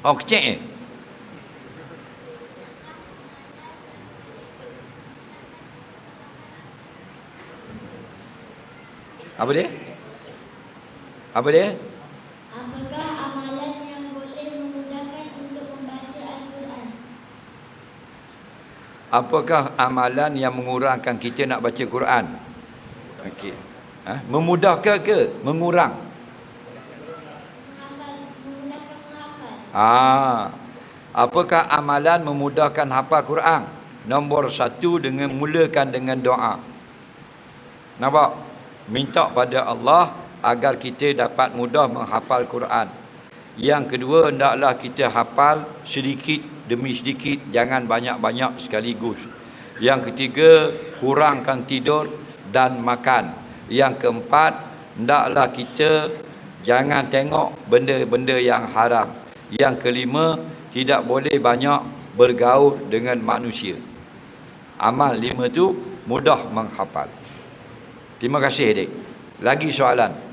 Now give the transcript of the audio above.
Oh kecil eh? Apa dia? Apa dia? Apakah amalan yang boleh memudahkan untuk membaca Al-Quran? Apakah amalan yang mengurangkan kita nak baca Quran? Okey. Ha? Memudahkan ke mengurang? Menghafal, memudahkan menghafal. Ah. Apakah amalan memudahkan hafal Quran? Nombor satu dengan mulakan dengan doa. Nampak? Minta pada Allah agar kita dapat mudah menghafal Quran. Yang kedua, hendaklah kita hafal sedikit demi sedikit, jangan banyak-banyak sekaligus. Yang ketiga, kurangkan tidur dan makan. Yang keempat, hendaklah kita jangan tengok benda-benda yang haram. Yang kelima, tidak boleh banyak bergaul dengan manusia. Amal lima tu mudah menghafal. Terima kasih, adik. Lagi soalan?